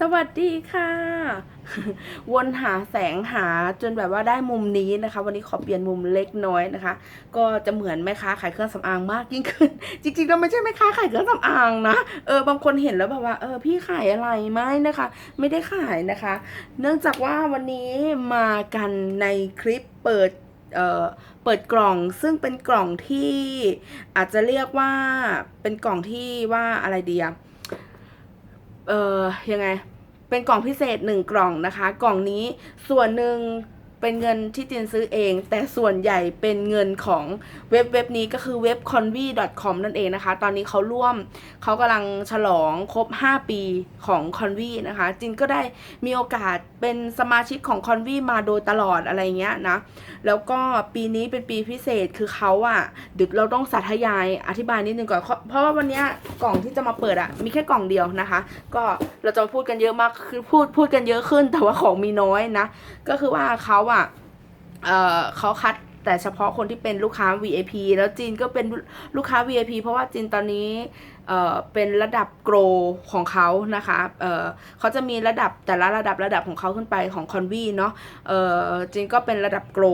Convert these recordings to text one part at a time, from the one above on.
สวัสดีค่ะ วนหาแสงหาจนแบบว่าได้มุมนี้นะคะ วันนี้ขอเปลี่ยนมุมเล็กน้อยนะคะ ก็จะเหมือนแม่ค้าขายเครื่องสำอางมากยิ่งขึ้น จริงๆก็ไม่ใช่แม่ค้าขายเครื่องสำอางนะเออบางคนเห็นแล้วแบบว่าเออพี่ขายอะไรไหมนะคะ ไม่ได้ขายนะคะ เนื่องจากว่าวันนี้มากันในคลิปเปิดเออเปิดกล่องซึ่งเป็นกล่องที่อาจจะเรียกว่าเป็นกล่องที่ว่าอะไรดีอะ เออยังไงเป็นกล่องพิเศษหนึ่งกล่องนะคะ กล่องนี้ส่วนหนึ่ง เป็นเงินที่จินซื้อเอง แต่ส่วนใหญ่เป็นเงินของเว็บเว็บนี้ก็คือเว็บ convi.com นั่นเองนะคะ ตอนนี้เขาร่วมเขากำลังฉลองครบ 5 ปีของ convi นะคะ จินก็ได้มีโอกาสเป็นสมาชิกของ convi มาโดยตลอดอะไรเงี้ยนะ แล้วก็ปีนี้เป็นปีพิเศษคือเขาอะเดี๋ยวเราต้องสาธยายอธิบายนิดนึงก่อน เพราะว่าวันนี้กล่องที่จะมาเปิดอะมีแค่กล่องเดียวนะคะ ก็เราจะพูดกันเยอะมากคือพูดพูดกันเยอะขึ้น แต่ว่าของมีน้อยนะ ก็คือว่าเขาอะออเขาคัดแต่เฉพาะคนที่เป็นลูกค้า VIP แล้วจีนก็เป็นลูกค้า VIP เพราะว่าจีนตอนนี้ เเป็นระดับโกรของเขานะคะเเขาจะมีระดับแต่ละระดับระดับของเขาขึ้นไปของคอนวีเนาะจริงก็เป็นระดับโกร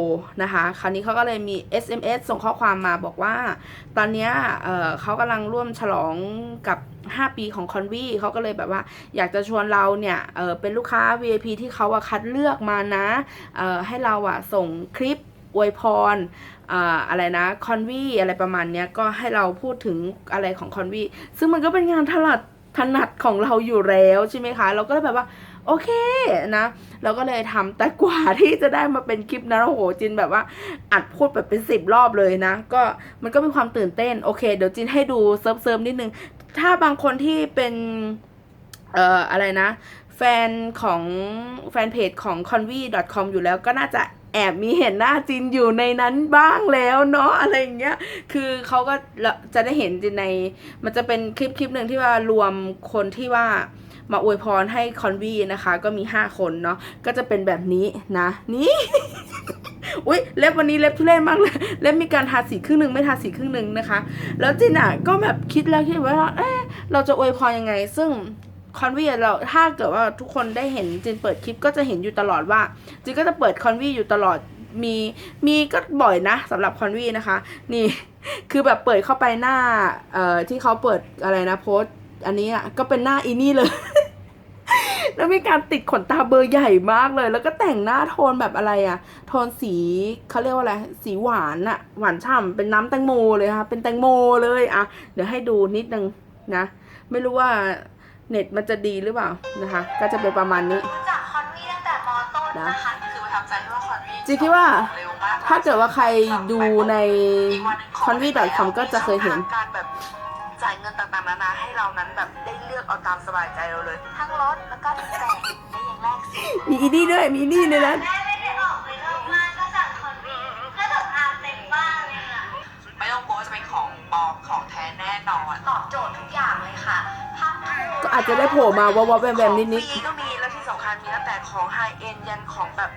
นะคะ คราวนี้เขาก็เลยมี SMS ส่งข้อความมาบอกว่า ตอนนี้เเขากำลังร่วมฉลองกับ 5 ปีของคอนวีเขาก็เลยแบบว่า อยากจะชวนเราเนี่ยเเป็นลูกค้า VIP ที่เขาคัดเลือกมานะให้เราอะส่งคลิปอวยพร อะไรนะคอนวีอะไรประมาณเนี้ยก็ให้เราพูดถึงอะไรของคอนวีซึ่งมันก็เป็นงานถนัดถนัดของเราอยู่แล้วใช่ไหมคะ เราก็เลยแบบว่าโอเคนะ เราก็เลยทำแต่กว่าที่จะได้มาเป็นคลิปนั้นโอ้โหจินแบบว่าอัดพูดแบบเป็นสิบรอบเลยนะ ก็มันก็มีความตื่นเต้น โอเค เดี๋ยวจินให้ดูเซิร์ฟเซิร์ฟนิดนึง ถ้าบางคนที่เป็นเอ่ออะไรนะ แฟนของแฟนเพจของ convi.com อยู่แล้วก็น่าจะ แอบมีเห็นหน้าจินอยู่ในนั้นบ้างแล้วเนาะอะไรอย่างเงี้ย คือเขาก็จะได้เห็นจินใน มันจะเป็นคลิปคลิปหนึ่งที่ว่ารวมคนที่ว่ามาอวยพรให้คอนวีนะคะ ก็มี 5 คนเนาะ ก็จะเป็นแบบนี้นะ นี่อุ้ยเล็บวันนี้เล็บทุเรศมากเลยเล็บมีการทาสีครึ่งหนึ่งไม่ทาสีครึ่งหนึ่งนะคะ แล้วจินอะก็แบบคิดแล้วคิดว่าเอ๊ะเราจะอวยพรยังไง ซึ่ง คอนวีเราถ้าเกิดว่าทุกคนได้เห็นจินเปิดคลิปก็จะเห็นอยู่ตลอดว่าจินก็จะเปิดคอนวีอยู่ตลอดมีมีก็บ่อยนะสำหรับคอนวีนะคะ นี่คือแบบเปิดเข้าไปหน้าเอ่อที่เขาเปิดอะไรนะโพสอันนี้อะก็เป็นหน้าอีนี่เลย แล้วมีการติดขนตาเบอร์ใหญ่มากเลย แล้วก็แต่งหน้าโทนแบบอะไรอะโทนสีเขาเรียกว่าอะไรสีหวานอะหวานฉ่ำเป็นน้ำแตงโมเลยค่ะเป็นแตงโมเลยอะเดี๋ยวให้ดูนิดนึงนะ ไม่รู้ว่า เน็ตมันจะดีหรือเปล่านะคะ ก็จะเป็นประมาณนี้รู้จักคอนวีตั้งแต่มต้นนะคะคือประทับใจที่ว่าคอนวีจีคิดว่าเร็วมากถ้าเกิดว่าใครดูใน convi.com ก็จะเคยเห็นการแบบจ่ายเงินต่างๆนานาให้เรานั้นแบบได้เลือกเอาตามสบายใจเราเลย ทั้งรถแล้วก็แจกได้อย่างแรกสิมีอีนี่ด้วยมีอีนี่ด้วยนะแม่ไม่ได้ออกไปนอกบ้านก็สั่งคอนวีก็แบบอาเต็มบ้านเลยอะไม่ต้องกลัวว่าจะเป็นของปลอมของแท้แน่นอนตอบโจทย์ทุกอย่างเลยค่ะภาพถ่าย ก็อาจจะได้โผล่มาวับๆแวมๆนิดของฟรีก็มีแล้วที่สำคัญมีตั้งแต่ของไฮเอ็นยันของแบบ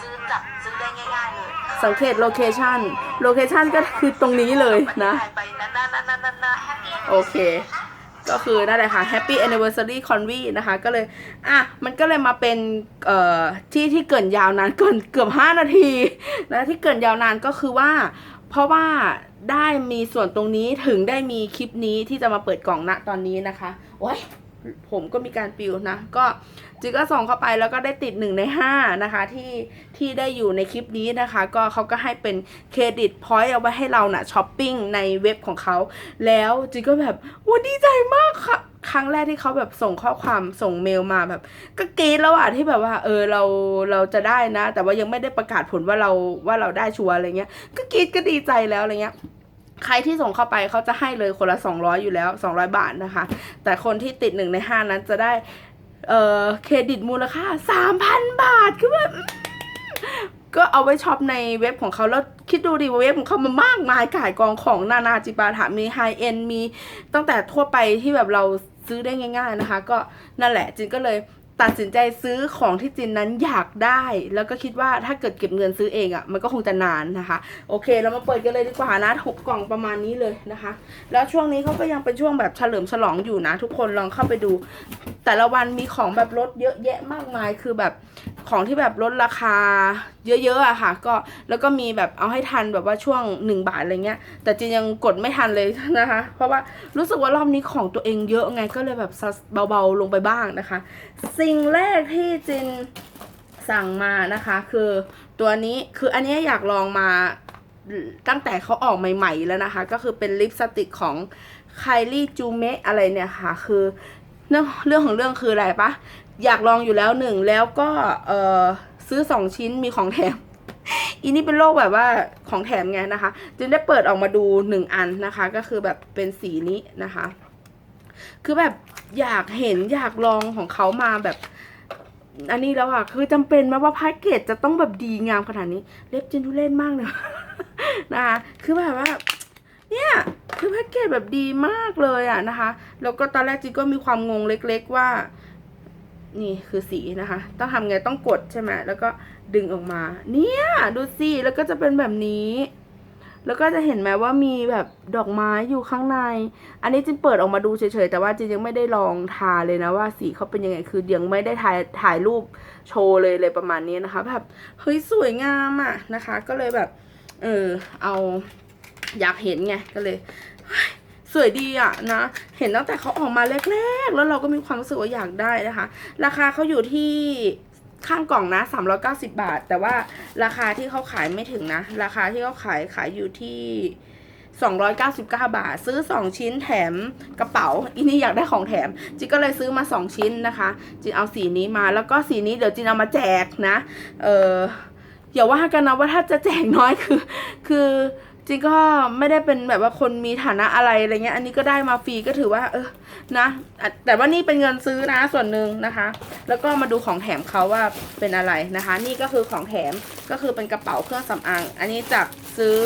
ซื้อจับซื้อได้ง่ายๆเลยๆสังเกตโลเคชันโลเคชันก็คือตรงนี้เลยนะไปนั่นนั่นนั่นนั่นนั่นแฮปปี้โอเคก็คือนั่นแหละค่ะ Happy Anniversary Convi นะคะก็เลยอะมันก็เลยมาเป็นเอ่อที่ที่เกินยาวนานเกินเกือบ 5 นาทีนะที่เกินยาวนานก็คือว่า เพราะว่าได้มีส่วนตรงนี้ถึงได้มีคลิปนี้ที่จะมาเปิดกล่องณตอนนี้นะคะโอ้ย ผมก็มีการปิวนะ ก็จิก็ส่งเข้าไปแล้วก็ได้ติดหนึ่งในห้านะคะที่ที่ได้อยู่ในคลิปนี้นะคะ ก็เขาก็ให้เป็นเครดิตพอยต์เอาไว้ให้เรานะ่ะช้อปปิ้งในเว็บของเขาแล้วจิก็แบบว้ดีใจมากค่ะครั้งแรกที่เขาแบบส่งข้อความส่งเมลมาแบบก็กรีดแล้วอะที่แบบว่า เออเราเราจะได้นะ แต่ว่ายังไม่ได้ประกาศผลว่าเราว่าเราได้ชัวร์อะไรเงี้ยก็กรีดก็ดีใจแล้วอะไรเงี้ย ใครที่ส่งเข้าไปเขาจะให้เลยคนละ 200 อยู่แล้ว 200 บาทนะคะ แต่คนที่ติดหนึ่งในห้านั้นจะได้เอ่อเครดิตมูลค่า 3,000 บาทคือแบบก็เอาไว้ช็อปในเว็บของเขาแล้วคิดดูดิว่าเว็บของเขามันมากมายขายกองของนานาจิปาถะมีไฮเอ็นมีตั้งแต่ทั่วไปที่แบบเราซื้อได้ง่าย ๆนะคะ ก็นั่นแหละจินก็เลย ตัดสินใจซื้อของที่จินนั้นอยากได้ แล้วก็คิดว่าถ้าเกิดเก็บเงินซื้อเองอะ่ะ มันก็คงจะนานนะคะ โอเค เรามาเปิดกันเลยดีกว่านะหกกล่องประมาณนี้เลยนะคะ แล้วช่วงนี้เขาก็ยังเป็นช่วงแบบเฉลิมฉลองอยู่นะ ทุกคนลองเข้าไปดู แต่ละวันมีของแบบลดเยอะแยะมากมาย คือแบบของที่แบบลดราคาเยอะๆอะค่ะ ก็แล้วก็มีแบบเอาให้ทันแบบว่าช่วงหนึ่งบาทอะไรเงี้ย แต่จินยังกดไม่ทันเลยนะคะ เพราะว่ารู้สึกว่ารอบนี้ของตัวเองเยอะไงก็เลยแบบเบาๆลงไปบ้างนะคะสิิงแรกที่จินสั่งมานะคะ คือตัวนี้คืออันนี้อยากลองมาตั้งแต่เขาออกใหม่ๆแล้วนะคะ ก็คือเป็นลิปสติกของไคลี่จูเมะอะไรเนี่ยค่ะ คือเรื่องเรื่องของเรื่องคืออะไรปะอยากลองอยู่แล้วหนึ่งแล้วก็เออซื้อสองชิ้นมีของแถมอีนี่เป็นโรคแบบว่าของแถมไงนะคะจึงได้เปิดออกมาดูหนึ่งอันนะคะ ก็คือแบบเป็นสีนี้นะคะ คือแบบอยากเห็นอยากลองของเขามาแบบ อันนี้แล้วอะคือจำเป็นไหมว่าแพ็กเกจจะต้องแบบดีงามขนาดนี้ เล็บจินทุเล่นมากเลยนะคะคือแบบว่าเนี่ยคือแพ็กเกจแบบดีมากเลยอะนะคะ แล้วก็ตอนแรกจินก็มีความงงเล็ก ๆว่า นี่คือสีนะคะ ต้องทำไงต้องกดใช่ไหมแล้วก็ดึงออกมา เนี่ย ดูสิแล้วก็จะเป็นแบบนี้ แล้วก็จะเห็นไหมว่ามีแบบดอกไม้อยู่ข้างใน อันนี้จินเปิดออกมาดูเฉยๆ แต่ว่าจินยังไม่ได้ลองทาเลยนะว่าสีเขาเป็นยังไง คือยังไม่ได้ถ่ายถ่ายรูปโชว์เลยเลยประมาณนี้นะคะ แบบเฮ้ยสวยงามอะนะคะ ก็เลยแบบ เออเอาอยากเห็นไง ก็เลยสวยดีอะนะ เห็นตั้งแต่เขาออกมาแรกๆ แล้วเราก็มีความรู้สึกว่าอยากได้นะคะ ราคาเขาอยู่ที่ ข้างกล่องนะ390 บาท แต่ว่าราคาที่เขาขายไม่ถึงนะ ราคาที่เขาขายขายอยู่ที่ 299 บาท ซื้อ 2 ชิ้นแถมกระเป๋าอีนี่อยากได้ของแถม จิก็เลยซื้อมา 2 ชิ้นนะคะ จินเอาสีนี้มาแล้วก็สีนี้เดี๋ยวจินเอามาแจกนะ เอออย่าว่ากันนะว่าถ้าจะแจกน้อยคือ คือ จริงก็ไม่ได้เป็นแบบว่าคนมีฐานะอะไรอะไรเงี้ย อันนี้ก็ได้มาฟรีก็ถือว่า เออนะ แต่ว่านี่เป็นเงินซื้อนะส่วนหนึ่งนะคะ แล้วก็มาดูของแถมเขาว่าเป็นอะไรนะคะ นี่ก็คือของแถมก็คือเป็นกระเป๋าเครื่องสำอาง อันนี้จากซื้อ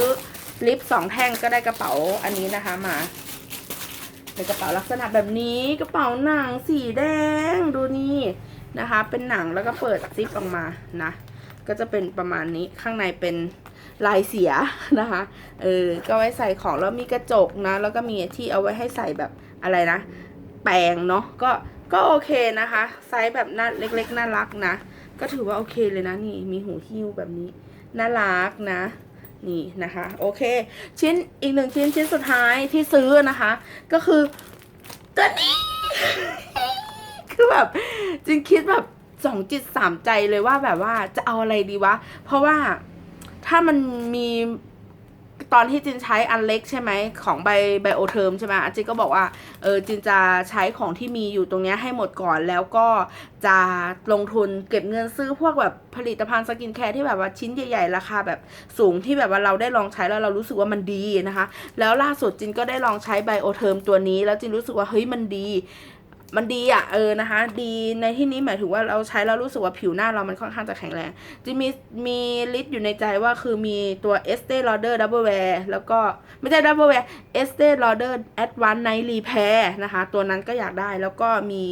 ลิปสองแท่งก็ได้กระเป๋าอันนี้นะคะมาเป็นกระเป๋าลักษณะแบบนี้กระเป๋าหนังสีแดงดูนี่นะคะ เป็นหนังแล้วก็เปิดซิปออกมานะ ก็จะเป็นประมาณนี้ข้างในเป็นลายเสียนะคะ เออ ก็ไว้ใส่ของแล้วมีกระจกนะ แล้วก็มีที่เอาไว้ให้ใส่แบบอะไรนะ แปรงเนาะ ก็ ก็โอเคนะคะ ไซส์แบบน่าเล็กๆ น่ารักนะ ก็ถือว่าโอเคเลยนะ นี่ มีหูหิ้วแบบนี้ น่ารักนะ นี่นะคะ โอเค ชิ้นอีกหนึ่งชิ้นชิ้นสุดท้ายที่ซื้อนะคะ ก็คือตัวนี้ คือแบบจริงคิดแบบ สองจิตสามใจเลยว่าแบบว่าจะเอาอะไรดีวะ เพราะว่าถ้ามันมีตอนที่จินใช้อันเล็กใช่ไหมของไบไบโอเทอมใช่ไหมจินก็บอกว่าเออจินจะใช้ของที่มีอยู่ตรงเนี้ยให้หมดก่อนแล้วก็จะลงทุนเก็บเงินซื้อพวกแบบผลิตภัณฑ์สกินแคร์ที่แบบว่าชิ้นใหญ่ๆ ราคาแบบสูงที่แบบว่าเราได้ลองใช้แล้วเรารู้สึกว่ามันดีนะคะ แล้วล่าสุดจินก็ได้ลองใช้ไบโอเทอมตัวนี้ แล้วจินรู้สึกว่าเฮ้ยมันดี มันดีอะเออนะคะ ดีในที่นี้หมายถึงว่าเราใช้แล้วรู้สึกว่าผิวหน้าเรามันค่อนข้างจะแข็งแรงจะมีมีลิสต์อยู่ในใจว่าคือมีตัว Estee Lauder Double Wear แล้วก็ไม่ใช่ Double Wear Estee Lauder Advanced Night Repair นะคะ ตัวนั้นก็อยากได้แล้วก็มี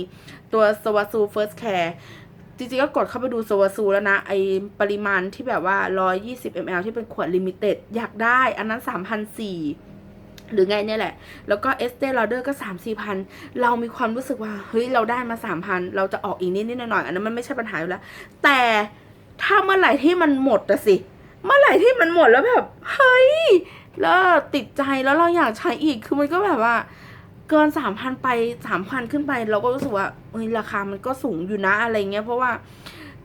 ตัว s w a s u First Care จริงๆก็กดเข้าไปดู s w a s u แล้วนะ ไอปริมาณที่แบบว่า 120 ml ที่เป็นขวดลิมิเต็ดอยากได้ อันนั้น 3,400 หรือไงเนี่ยแหละ แล้วก็ e s t e Lauder ก็3 4พัน เรามีความรู้สึกว่า เฮ้ย เราได้มา3,000เราจะออกอีกนิดนิดหน่อยอันนั้นมันไม่ใช่ปัญหาอยู่แล้ว แต่ถ้าเมื่อไหร่ที่มันหมดอะสิ เมื่อไหร่ที่มันหมดแล้วแบบ เฮ้ย แล้วติดใจแล้วเราอยากใช้อีก คือมันก็แบบว่า เกิน3,000ไป3,000ขึ้นไป เราก็รู้สึกว่า เฮ้ย ราคามันก็สูงอยู่นะอะไรเงี้ย เพราะว่า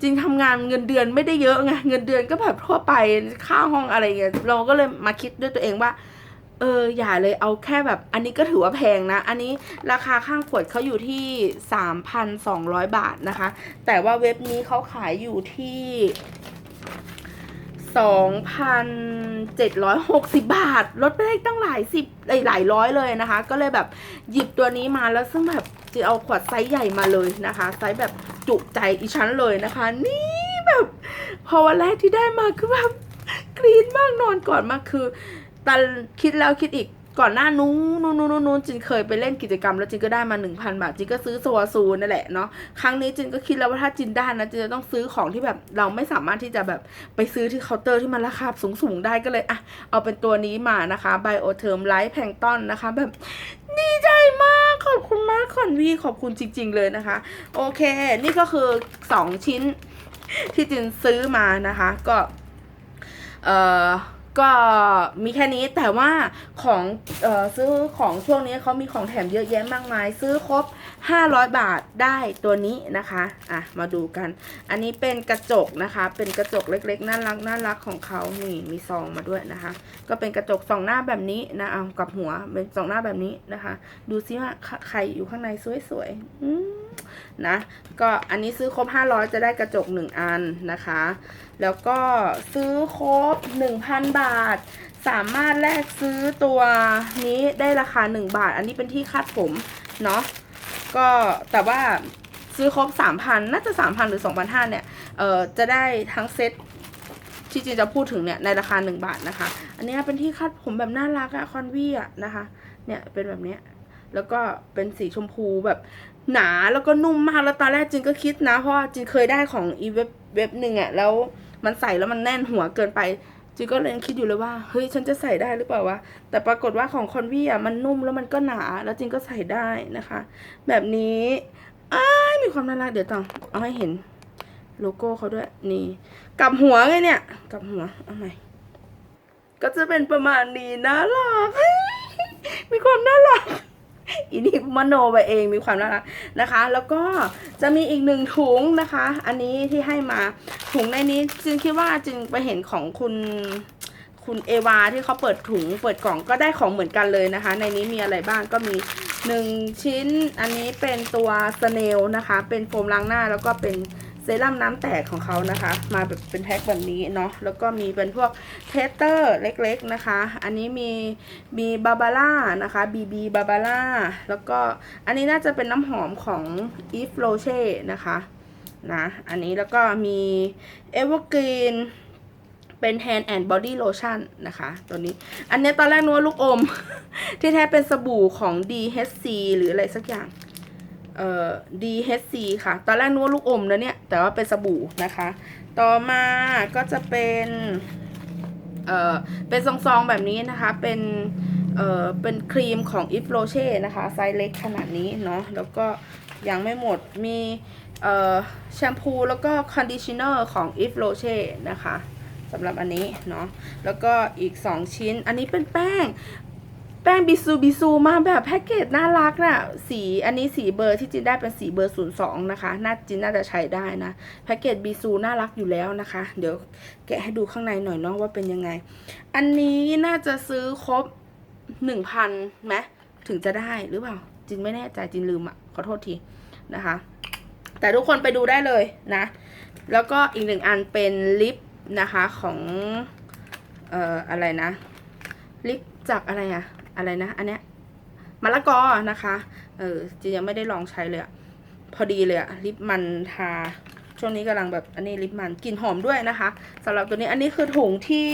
จริงทำงานเงินเดือนไม่ได้เยอะไง เงินเดือนก็แบบทั่วไป ค่าห้องอะไรเงี้ย เราก็เลยมาคิดด้วยตัวเองว่า เอออย่าเลยเอาแค่แบบ อันนี้ก็ถือว่าแพงนะ อันนี้ราคาข้างขวดเขาอยู่ที่ 3,200 บาทนะคะ แต่ว่าเว็บนี้เขาขายอยู่ที่ 2,760 บาท ลดไปได้ตั้งหลายสิบหลายหลายร้อยเลยนะคะ ก็เลยแบบหยิบตัวนี้มาแล้วซึ่งแบบจะเอาขวดไซส์ใหญ่มาเลยนะคะ ไซส์แบบจุใจอีชั้นเลยนะคะ นี่แบบ พอวันแรกที่ได้มาคือแบบกรี๊ดมากนอนก่อนมากคือ ตันคิดแล้วคิดอีกก่อนหน้านู้นนู้นนู้นนู้นจินเคยไปเล่นกิจกรรม แล้วจินก็ได้มา 1,000 บาทจินก็ซื้อโซวาซูนั่นแหละเนาะครั้งนี้จินก็คิดแล้วว่าถ้าจินได้นะจินจะต้องซื้อของที่แบบเราไม่สามารถที่จะแบบไปซื้อที่เคาน์เตอร์ที่มันราคาสูงสูงๆได้ก็เลยอะเอาเป็นตัวนี้มานะคะไบโอเทอร์มไลท์แพงต้นนะคะแบบดีใจมากขอบคุณมากขอนวีขอบคุณจริง ๆ เลยนะคะ โอเค นี่ก็คือ 2 ชิ้นที่จินซื้อมานะคะ ก็เอ่อ ก็มีแค่นี้แต่ว่าของออซื้อของช่วงนี้เขามีของแถมเยอะแยะมากมาย ซื้อครบ 500 บาทได้ตัวนี้นะคะอะมาดูกัน อันนี้เป็นกระจกนะคะ เป็นกระจกเล็กๆน่ารักน่ารักของเขานี่มีซองมาด้วยนะคะ ก็เป็นกระจกสองหน้าแบบนี้นะเอากับหัวเป็นสองหน้าแบบนี้นะคะ ดูซิว่าใครอยู่ข้างในสวยๆนะก็อันนี้ซื้อครบ 500 จะได้กระจก 1 อันนะคะ แล้วก็ซื้อครบ 1,000 บาท สามารถแลกซื้อตัวนี้ได้ราคา 1 บาท อันนี้เป็นที่คาดผมเนาะก็แต่ว่าซื้อครบ 3,000 น่าจะ 3,000 หรือ 2,500 เนี่ย เอ่อ จะได้ทั้งเซ็ตที่จริงจะพูดถึงเนี่ยในราคา 1 บาทนะคะ อันนี้เป็นที่คาดผมแบบน่ารักอะคอนวี่อะนะคะ เนี่ยเป็นแบบเนี้ยแล้วก็เป็นสีชมพูแบบหนาแล้วก็นุ่มมากแล้วตอนแรกจินก็คิดนะ เพราะจินเคยได้ของอีเว็บเว็บหนึ่งอะแล้ว มันใส่แล้วมันแน่นหัวเกินไปจินก็เลยคิดอยู่เลยว่าเฮ้ยฉันจะใส่ได้หรือเปล่าวะแต่ปรากฏว่าของคอนวี่อะมันนุ่มแล้วมันก็หนา แล้วจินก็ใส่ได้นะคะ แบบนี้อ้ายมีความน่ารักเดี๋ยวต้องเอาให้เห็นโลโก้เขาด้วยนี่กลับหัวไงเนี่ยกลับหัวเอาใหม่ก็จะเป็นประมาณนี้น่ารักมีความน่ารัก อีนี่มโนไปเองมีความน่ารักนะคะ แล้วก็จะมีอีกหนึ่งถุงนะคะ อันนี้ที่ให้มาถุงในนี้จึงคิดว่าจึงไปเห็นของคุณคุณเอวาที่เขาเปิดถุงเปิดกล่องก็ได้ของเหมือนกันเลยนะคะ ในนี้มีอะไรบ้างก็มีหนึ่งชิ้น อันนี้เป็นตัวสเนลนะคะ เป็นโฟมล้างหน้าแล้วก็เป็น เซรั่มน้ำแตกของเขานะคะ มาแบบเป็นแพ็คแบบนี้เนาะแล้วก็มีเป็นพวกเทสเตอร์เล็กๆนะคะ อันนี้มีมีบาบาร่านะคะบีบีบาบาร่าแล้วก็อันนี้น่าจะเป็นน้ำหอมของ Eve Roche นะคะนะอันนี้แล้วก็มี Evergreen เป็น Hand and Body Lotion นะคะ ตัวนี้ อันนี้ตอนแรกนึกว่าลูกอม ที่แท้เป็นสบู่ของ DHC หรืออะไรสักอย่าง เอ่อ DHC ค่ะ ตอนแรกนึกว่าลูกอมนะเนี่ย แต่ว่าเป็นสบู่นะคะ ต่อมาก็จะเป็น เอ่อ เป็นซองๆแบบนี้นะคะ เป็น เอ่อ เป็นครีมของ Eve Roche นะคะ ไซส์เล็กขนาดนี้เนาะ แล้วก็ยังไม่หมด มี เอ่อ แชมพูแล้วก็คอนดิชเนอร์ของ Eve Roche นะคะสำหรับอันนี้เนาะ แล้วก็อีก 2 ชิ้น อันนี้เป็นแป้ง แป้งบิซูบิซูมาแบบแพ็กเกจน่ารักน่ะสีอันนี้สีเบอร์ที่จินได้เป็นสีเบอร์ 02 นะคะ น่าจินน่าจะใช้ได้นะ แพ็กเกจบิซูน่ารักอยู่แล้วนะคะ เดี๋ยวแกะให้ดูข้างในหน่อยเนาะว่าเป็นยังไง อันนี้น่าจะซื้อครบ 1,000ไหมถึงจะได้หรือเปล่า จินไม่แน่ใจจินลืมอะ ขอโทษทีนะคะ แต่ทุกคนไปดูได้เลยนะ แล้วก็อีกหนึ่งอันเป็นลิปนะคะของเอ่ออะไรนะลิปจากอะไรอะ อะไรนะ อันเนี้ยมะละกอนะคะ เออจินยังไม่ได้ลองใช้เลยอะพอดีเลยอะลิปมันทา ช่วงนี้กำลังแบบอันนี้ลิปมันกลิ่นหอมด้วยนะคะสำหรับตัวนี้อันนี้คือถุงที่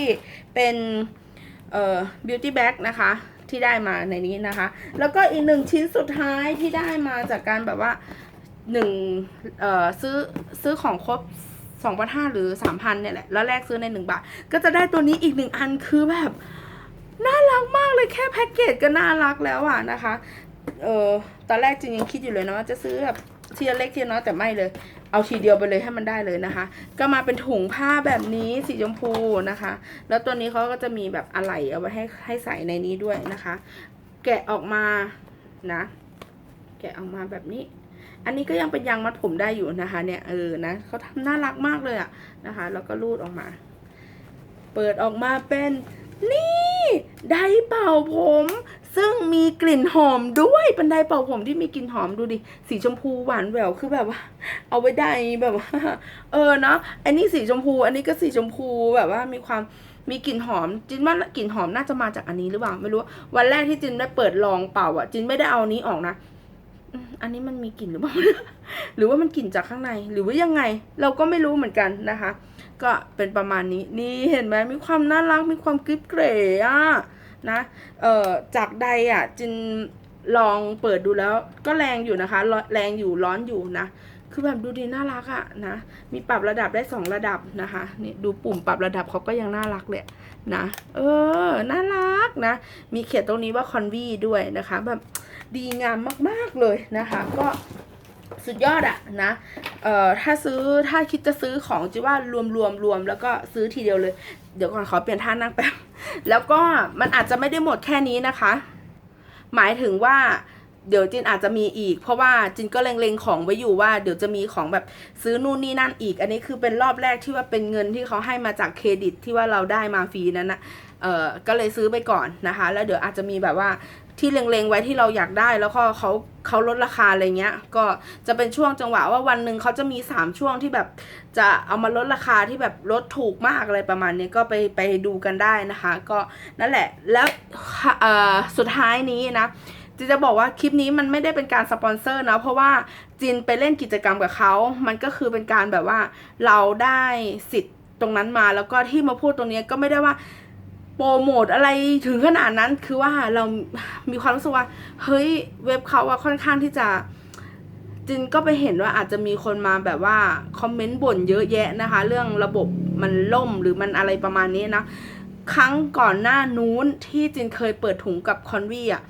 เป็นเอ่อ beauty bag นะคะที่ได้มาในนี้นะคะ แล้วก็อีกหนึ่งชิ้นสุดท้ายที่ได้มาจากการแบบว่าหนึ่งเอ่อซื้อซื้อของครบสองพันห้าหรือสามพันเนี่ยแหละ แล้วแลกซื้อในหนึ่งบาท ก็จะได้ตัวนี้อีกหนึ่งอันคือแบบ น่ารักมากเลยแค่แพ็กเกจก็น่ารักแล้วอะนะคะ เออตอนแรกจริงยังคิดอยู่เลยนะว่าจะซื้อแบบทีละเล็กทีละน้อยแต่ไม่เลย เอาทีเดียวไปเลยให้มันได้เลยนะคะ ก็มาเป็นถุงผ้าแบบนี้สีชมพูนะคะ แล้วตัวนี้เขาก็จะมีแบบอะไหล่เอาไว้ให้ให้ใส่ในนี้ด้วยนะคะ แกะออกมานะ แกะออกมาแบบนี้ อันนี้ก็ยังเป็นยางมัดผมได้อยู่นะคะ เนี่ยเออนะเขาทำน่ารักมากเลยอะนะคะ แล้วก็รูดออกมา เปิดออกมาเป็นนี่ ไดร์เป่าผม ซึ่งมีกลิ่นหอมด้วยเป็นไดเป่าผมที่มีกลิ่นหอมดูดิ สีชมพูหวานแหววคือแบบว่า เอาไว้ได้แบบว่าเออเนาะอันนี้สีชมพู อันนี้ก็สีชมพูแบบว่ามีความมีกลิ่นหอมจินว่ากลิ่นหอมน่าจะมาจากอันนี้หรือเปล่าไม่รู้วันแรกที่จินได้เปิดลองเป่าอะจินไม่ได้เอานี้ออกนะอันนี้มันมีกลิ่นหรือเปล่า หรือว่ามันกลิ่นจากข้างใน หรือว่ายังไง เราก็ไม่รู้เหมือนกันนะคะ ก็เป็นประมาณนี้นี่เห็นไหมมีความน่ารักมีความกริบเกรอะนะเอ่อจากใดอะจินลองเปิดดูแล้วก็แรงอยู่นะคะรแรงอยู่ร้อนอยู่นะคือแบบดูดีน่ารักอะนะ มีปรับระดับได้สองระดับนะคะนี่ดูปุ่มปรับระดับเขาก็ยังน่ารักเลยนะ เออ น่ารักนะ มีเขียนตรงนี้ว่าคอนวีด้วยนะคะ แบบดีงามมากๆเลยนะคะ ก็ สุดยอดอะนะ เอ่อ ถ้าซื้อ ถ้าคิดจะซื้อของจิว่ารวมรวมรวมแล้วก็ซื้อทีเดียวเลย เดี๋ยวก่อนขอเปลี่ยนท่านั่งแป๊บ แล้วก็มันอาจจะไม่ได้หมดแค่นี้นะคะ หมายถึงว่าเดี๋ยวจินอาจจะมีอีก เพราะว่าจินก็เล็งๆของไว้อยู่ว่าเดี๋ยวจะมีของแบบซื้อนู่นนี่นั่นอีก อันนี้คือเป็นรอบแรกที่ว่าเป็นเงินที่เขาให้มาจากเครดิตที่ว่าเราได้มาฟรีนั้นนะเออก็เลยซื้อไปก่อนนะคะ แล้วเดี๋ยวอาจจะมีแบบว่า ที่เล็งๆไว้ที่เราอยากได้แล้วก็เขาเขาลดราคาอะไรเงี้ย ก็จะเป็นช่วงจังหวะว่าวันหนึ่งเขาจะมี 3 ช่วงที่แบบจะเอามาลดราคาที่แบบลดถูกมากอะไรประมาณนี้ก็ไปไปดูกันได้นะคะ ก็นั่นแหละแล้วสุดท้ายนี้นะจินจะบอกว่าคลิปนี้มันไม่ได้เป็นการสปอนเซอร์นะเพราะว่าจินไปเล่นกิจกรรมกับเขา มันก็คือเป็นการแบบว่าเราได้สิทธิ์ตรงนั้นมาแล้วก็ที่มาพูดตรงนี้ก็ไม่ได้ว่า โปรโมทอะไรถึงขนาดนั้นคือว่าเรามีความรู้สึกว่าเฮ้ยเว็บเขาอะค่อนข้างที่จะจินก็ไปเห็นว่าอาจจะมีคนมาแบบว่าคอมเมนต์บ่นเยอะแยะนะคะ เรื่องระบบมันล่มหรือมันอะไรประมาณนี้นะครั้งก่อนหน้านู้นที่จินเคยเปิดถุงกับคอนวีอะ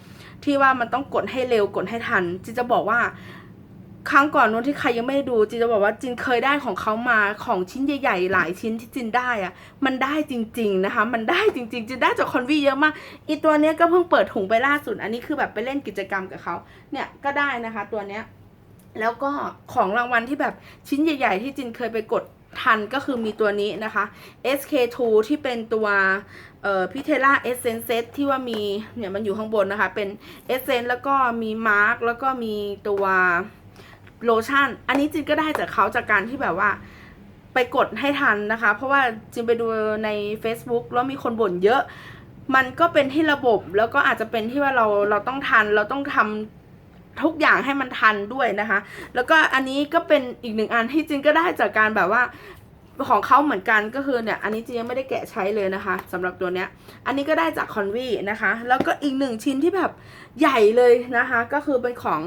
ที่ว่ามันต้องกดให้เร็วกดให้ทันจินจะบอกว่า ครั้งก่อนนู้นที่ใครยังไม่ด้ดูจินจะบอกว่าจินเคยได้ของเขามาของชิ้นใหญ่ๆ หลายชิ้นที่จินได้อะมันได้จริง ๆนะคะ มันได้จริง ๆ จินได้จากคอนวีเยอะมากอีตัวเนี้ยก็เพิ่งเปิดถุงไปล่าสุด อันนี้คือแบบไปเล่นกิจกรรมกับเขาเนี่ยก็ได้นะคะ ตัวเนี้ยแล้วก็ของรางวัลที่แบบชิ้นใหญ่ ๆ ที่จินเคยไปกดทันก็คือมีตัวนี้นะคะ SK2 ที่เป็นตัวเอ่อพิเทล่าเอเซนเซตที่ว่ามีเนี่ยมันอยู่ข้างบนนะคะ เป็นเอเซนแล้วก็มีมาร์กแล้วก็มีตัว โลชั่น อันนี้จินก็ได้จากเขาจากการที่แบบว่า ไปกดให้ทันนะคะ เพราะว่าจินไปดูใน Facebook แล้วมีคนบ่นเยอะ มันก็เป็นที่ระบบแล้วก็อาจจะเป็นที่ว่าเราเราต้องทันเราต้องทำทุกอย่างให้มันทันด้วยนะคะ แล้วก็อันนี้ก็เป็นอีกหนึ่งอันที่จินก็ได้จากการแบบว่า ของเขาเหมือนกันก็คือเนี่ยอันนี้จินยังไม่ได้แกะใช้เลยนะคะสำหรับตัวเนี้ย อันนี้ก็ได้จากคอนวีนะคะ แล้วก็อีกหนึ่งชิ้นที่แบบใหญ่เลยนะคะ ก็คือเป็นของ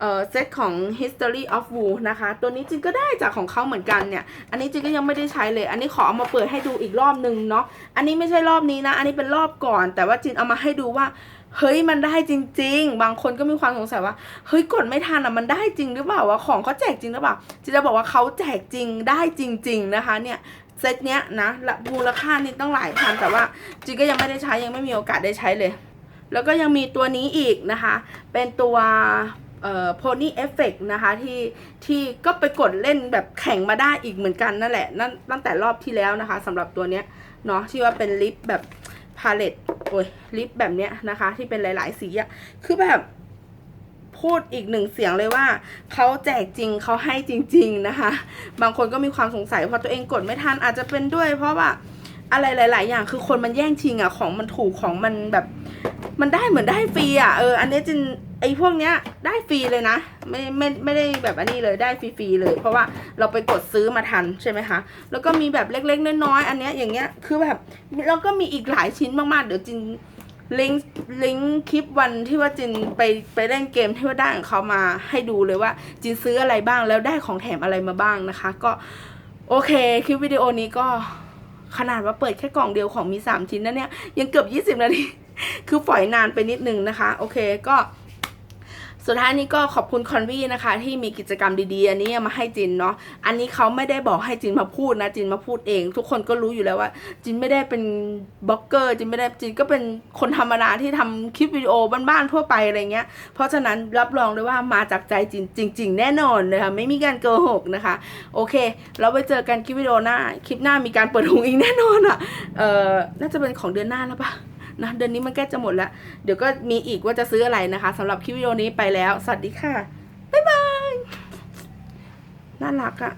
เอ่อเซตของ history of Wu นะคะ ตัวนี้จินก็ได้จากของเขาเหมือนกันเนี่ย อันนี้จินก็ยังไม่ได้ใช้เลย อันนี้ขอเอามาเปิดให้ดูอีกรอบนึงเนาะอันนี้ไม่ใช่รอบนี้นะ อันนี้เป็นรอบก่อน แต่ว่าจินเอามาให้ดูว่า เฮ้ยมันได้จริง ๆ บางคนก็มีความสงสัยว่า เฮ้ยกดไม่ทันอะมันได้จริงหรือเปล่าวะของเขาแจกจริงหรือเปล่าจินจะบอกว่าเขาแจกจริงได้จริง ๆ นะคะ เนี่ยเซตเนี้ยนะละมูลค่านี่ต้องหลายพันแต่ว่าจินก็ยังไม่ได้ใช้ยังไม่มีโอกาสได้ใช้เลย แล้วก็ยังมีตัวนี้อีกนะคะ เป็นตัวเอ่อ pony effect นะคะที่ที่ก็ไปกดเล่นแบบแข่งมาได้อีกเหมือนกันนั่นแหละนั่นตั้งแต่รอบที่แล้วนะคะสำหรับตัวเนี้ยเนาะที่ว่าเป็นลิปแบบ พาเลตโอ้ยลิปแบบเนี้ยนะคะ ที่เป็นหลาย ๆ สีอะคือแบบพูดอีกหนึ่งเสียงเลยว่าเขาแจกจริงเขาให้จริง ๆนะคะ บางคนก็มีความสงสัยเพราะตัวเองกดไม่ทันอาจจะเป็นด้วย เพราะว่าอะไรหลาย ๆ อย่างคือคนมันแย่งชิงอะของมันถูกของมันแบบ มันได้เหมือนได้ฟรีอะเอออันนี้จิน ไอ้พวกเนี้ยได้ฟรีเลยนะ ไม่ไม่ไม่ได้แบบอันนี้เลยได้ฟรีๆเลย เพราะว่าเราไปกดซื้อมาทันใช่ไหมคะแล้วก็มีแบบเล็กๆน้อยๆอันเนี้ยอย่างเงี้ยคือแบบแล้วก็มีอีกหลายชิ้นมากๆเดี๋ยวจินลิงก์ลิงก์คลิปวันที่ว่าจินไปไปเล่นเกมที่ว่าได้ของเขามาให้ดูเลยว่าจินซื้ออะไรบ้างแล้วได้ของแถมอะไรมาบ้างนะคะ ก็โอเคคลิปวิดีโอนี้ก็ขนาดว่าเปิดแค่กล่องเดียวของมี 3 ชิ้นนะเนี่ย ยังเกือบ 20 นาที คือปล่อยนานไปนิดนึงนะคะ โอเคก็ สุดท้ายนี้ก็ขอบคุณคอนวีนะคะ ที่มีกิจกรรมดีๆอันนี้มาให้จินเนาะอันนี้เขาไม่ได้บอกให้จินมาพูดนะจินมาพูดเอง ทุกคนก็รู้อยู่แล้วว่า จินไม่ได้เป็นบล็อกเกอร์จินไม่ได้จินก็เป็นคนธรรมดาที่ทำคลิปวิดีโอบ้านๆทั่วไปอะไรเงี้ย เพราะฉะนั้นรับรองเลยว่ามาจากใจจินจริง ๆ แน่นอนนะคะไม่มีการโกหกนะคะ โอเค เราไปเจอกันคลิปวิดีโอหน้าคลิปหน้ามีการเปิดหุงอีกแน่นอนอะเออน่าจะเป็นของเดือนหน้าแล้วปะ นะเดือนนี้มันใกล้จะหมดแล้ว เดี๋ยวก็มีอีกว่าจะซื้ออะไรนะคะสำหรับคลิปวิดีโอนี้ไปแล้ว สวัสดีค่ะ บ๊ายบาย น่ารักอะ่ะ